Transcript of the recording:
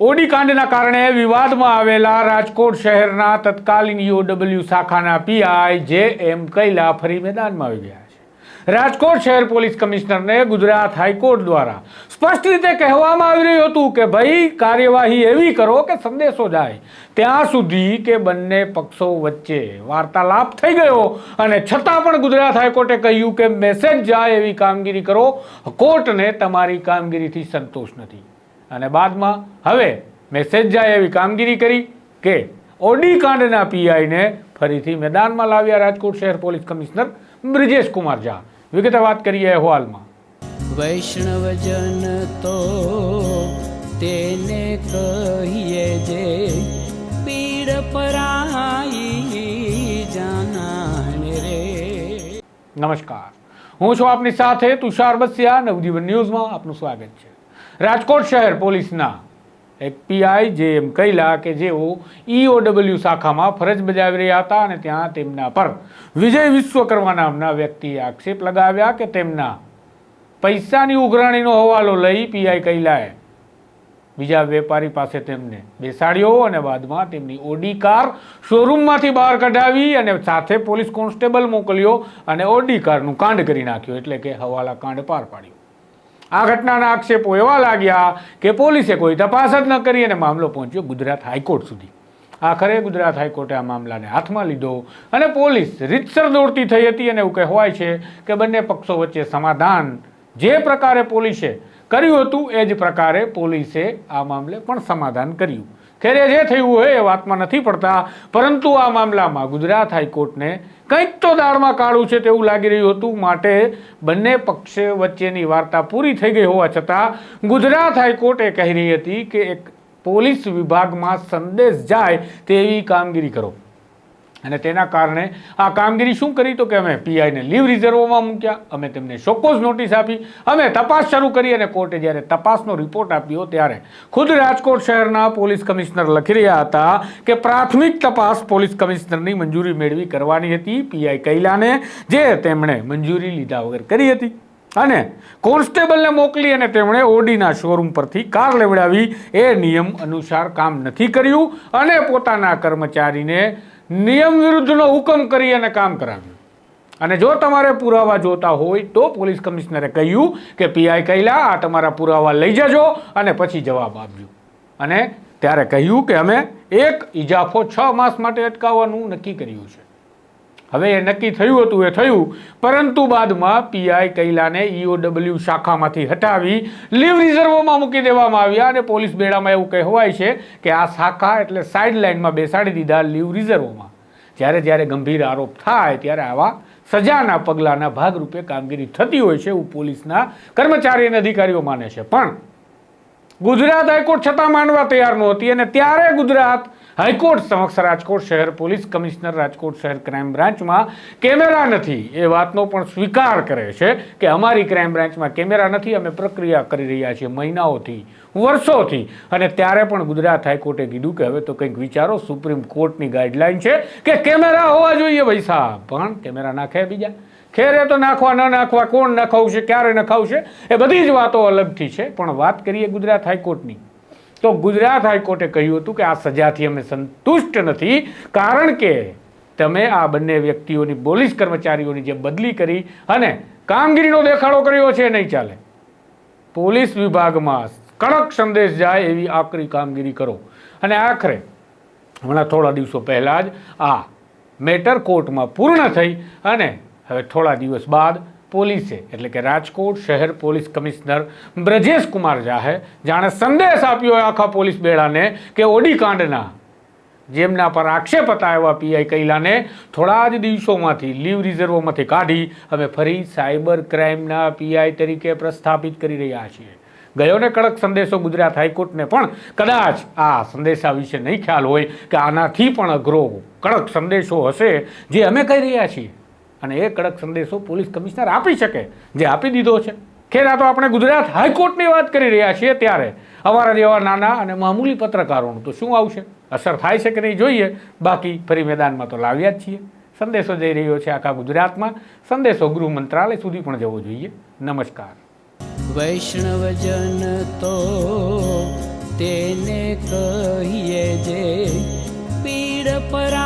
Audi કાંડના કારણે વિવાદમાં આવેલા રાજકોટ શહેરના તત્કાલીન યુડબ્લ્યુ શાખાના પીઆઈ જે એમ કૈલા ફરી મેદાનમાં આવી ગયા છે. રાજકોટ શહેર પોલીસ કમિશનરને ગુજરાત હાઈકોર્ટ દ્વારા સ્પષ્ટ રીતે કહેવામાં આવી રહ્યું હતું કે ભાઈ, કાર્યવાહી એવી કરો કે સંદેશો જાય. ત્યાં સુધી કે બંને પક્ષો વચ્ચે વાર્તાલાપ થઈ ગયો અને છતાં પણ ગુજરાત હાઈકોર્ટે કહ્યું કે મેસેજ જાય એવી કામગીરી કરો. કોર્ટને તમારી કામગીરીથી સંતોષ નથી. અને બાદમાં હવે મેસેજ જાય એવી કામગીરી કરી કે ઓડી કાંડના પીઆઈને ફરીથી મેદાનમાં લાવ્યા રાજકોટ શહેર પોલીસ કમિશનર બ્રિજેશ કુમાર ઝા. વિગતે વાત કરીએ અહેવાલમાં. વૈષ્ણવજન તો તેને કહીએ જે પીડ પરાઈ જાનાને રે. નમસ્કાર. હું છું આપની સાથે તુષાર બસિયા. નવજીવન ન્યૂઝમાં આપનું સ્વાગત છે. રાજકોટ શહેર પોલીસના. એક પીઆઈ જે એમ કૈલા કે જેઓ ઈઓડબલ્યુ શાખામાં ફરજ બજાવી રહ્યા હતા અને ત્યાં તેમના પર વિજય વિશ્વકર્મા નામના વ્યક્તિએ આક્ષેપ લગાવ્યા કે તેમના પૈસાની ઉઘરાણીનો હવાલો લઈ પીઆઈ કૈલાએ બીજા વેપારી પાસે તેમને બેસાડ્યો અને બાદમાં તેમની ઓડી કાર શોરૂમમાંથી બહાર કઢાવી અને સાથે પોલીસ કોન્સ્ટેબલ મોકલ્યો અને ઓડી કારનું કાંડ કરી નાખ્યો, એટલે કે હવાલા કાંડ પાર પાડ્યો. આ ઘટનાના આક્ષેપો એવા લાગ્યા કે પોલીસે કોઈ તપાસ જ ન કરી અને મામલો પહોંચ્યો ગુજરાત હાઈકોર્ટ સુધી. આખરે ગુજરાત હાઈકોર્ટે આ મામલાને હાથમાં લીધો અને પોલીસ રીતસર દોડતી થઈ હતી અને એવું કહેવાય છે કે બંને પક્ષો વચ્ચે સમાધાન જે પ્રકારે પોલીસે કર્યું હતું એ જ પ્રકારે પોલીસે આ મામલે પણ સમાધાન કર્યું. ખેરે જે થયું હોય એ વાતમાં નથી પડતા. પરંતુ આ મામલામાં ગુજરાત હાઈકોર્ટને કંઈક તો દાળમાં કાળું છે તેવું લાગી રહ્યું હતું. માટે બંને પક્ષ વચ્ચેની વાર્તા પૂરી થઈ ગઈ હોવા છતાં ગુજરાત હાઈકોર્ટ એ કહી રહી હતી કે એક પોલીસ વિભાગમાં સંદેશ જાય તેવી કામગીરી કરો. અને તેના કારણે આ કામગીરી શું કરી? તો કે અમે પીઆઈને લીવ રિઝર્વમાં મૂક્યા, અમે તેમને શોકોઝ નોટિસ આપી, અમે તપાસ શરૂ કરી અને કોર્ટે જ્યારે તપાસનો રિપોર્ટ આપ્યો ત્યારે ખુદ રાજકોટ શહેરના પોલીસ કમિશનર લખી રહ્યા હતા કે પ્રાથમિક તપાસ પોલીસ કમિશનરની મંજૂરી મેળવી કરવાની હતી. પીઆઈ કૈલાને, જે તેમણે મંજૂરી લીધા વગર કરી હતી. અને કોન્સ્ટેબલને મોકલી અને તેમણે ઓડીના શોરૂમ પરથી કાર લેવડાવી. એ નિયમ અનુસાર કામ નથી કર્યું અને પોતાના કર્મચારીને નિયમ વિરુદ્ધનો હુકમ કરી અને કામ કરાવ્યું. અને જો તમારે પુરાવા જોતા હોય તો પોલીસ કમિશનરે કહ્યું કે પીઆઈ કૈલા, આ તમારા પુરાવા લઈ જજો અને પછી જવાબ આપજો. અને ત્યારે કહ્યું કે, અમે એક ઇજાફો છ માસ માટે અટકાવવાનું નક્કી કર્યું છે. હવે એ નક્કી થયું હતું, એ થયું. પરંતુ બાદમાં પીઆઈ કૈલાને ઈઓડબલ્યુ શાખામાંથી હટાવી લીવ રિઝર્વમાં મૂકી દેવામાં આવ્યા અને પોલીસ બેડામાં એવું કહેવાય છે કે આ શાખા એટલે સાઇડ લાઇનમાં બેસાડી દીધા લીવ રિઝર્વમાં. જ્યારે જ્યારે ગંભીર આરોપ થાય ત્યારે આવા સજાના પગલાંના ભાગરૂપે કામગીરી થતી હોય છે એવું પોલીસના કર્મચારી અને અધિકારીઓ માને છે. પણ ગુજરાત હાઈકોર્ટ છતાં માનવા તૈયાર નહોતી અને ત્યારે ગુજરાત હાઈકોર્ટ સમક્ષ રાજકોટ શહેર પોલીસ કમિશનર રાજકોટ શહેર ક્રાઇમ બ્રાન્ચમાં કેમેરા નથી. એ વાતનો પણ સ્વીકાર કરે છે કે અમારી ક્રાઇમ બ્રાન્ચમાં કેમેરા નથી, અમે પ્રક્રિયા કરી રહ્યા છીએ મહિનાઓથી, વર્ષોથી. અને ત્યારે પણ ગુજરાત હાઈકોર્ટે કીધું કે હવે તો કંઈક વિચારો, સુપ્રીમ કોર્ટની ગાઈડલાઈન છે કે કેમેરા હોવા જોઈએ ભાઈ સાહેબ. પણ કેમેરા નાખે બીજા. ખેરે તો નાખવા, ન નાખવા, કોણ નખાવશે, ક્યારે નખાવશે, એ બધી જ વાતો અલગથી છે. પણ વાત કરીએ ગુજરાત હાઈકોર્ટની. તો ગુજરાત હાઈકોર્ટે કહ્યું હતું કે આ સજાથી અમે સંતુષ્ટ નથી, કારણ કે તમે આ બંને વ્યક્તિઓની પોલીસ કર્મચારીઓની જે બદલી કરી અને કામગીરીનો દેખાડો કર્યો છે, નહીં ચાલે. પોલીસ વિભાગમાં કડક સંદેશ જાય એવી આકરી કામગીરી કરો. અને આખરે, હમણાં થોડા દિવસો પહેલાં જ આ મેટર કોર્ટમાં પૂર્ણ થઈ અને હવે થોડા દિવસ બાદ પોલીસે, એટલે કે રાજકોટ શહેર પોલીસ કમિશનર બ્રજેશ કુમાર ઝાએ જાણે સંદેશ આપ્યો આખા પોલીસ બેડાને કે ઓડી કાંડના. જેમના પર આક્ષેપ હતા એવા પીઆઈ કૈલાને થોડા જ દિવસોમાંથી લીવ રિઝર્વમાંથી કાઢી અમે ફરી સાયબર ક્રાઇમના પીઆઈ તરીકે પ્રસ્થાપિત કરી રહ્યા છીએ. ગયોને કડક સંદેશો ગુજરાત હાઈકોર્ટને પણ કદાચ આ સંદેશા વિશે નહીં ખ્યાલ હોય કે આનાથી પણ અઘરો કડક સંદેશો હશે જે અમે કહી રહ્યા છીએ. અને એ કડક સંદેશો પોલીસ કમિશનર આપી શકે, જે આપી દીધો છે. ખેર, આ તો આપણે ગુજરાત હાઈકોર્ટની વાત કરી રહ્યા છીએ ત્યારે. અમારા જેવા નાના અને મામૂલી પત્રકારોનું તો શું આવશે? અસર થાય છે કે નહીં જોઈએ. બાકી ફરી મેદાનમાં તો લાવ્યા જ છીએ. સંદેશો જઈ રહ્યો છે આખા ગુજરાતમાં. સંદેશો ગૃહ મંત્રાલય સુધી પણ જવો જોઈએ. નમસ્કાર. વૈષ્ણવજન તો તેને કહીએ જે, પીડ પરાઈ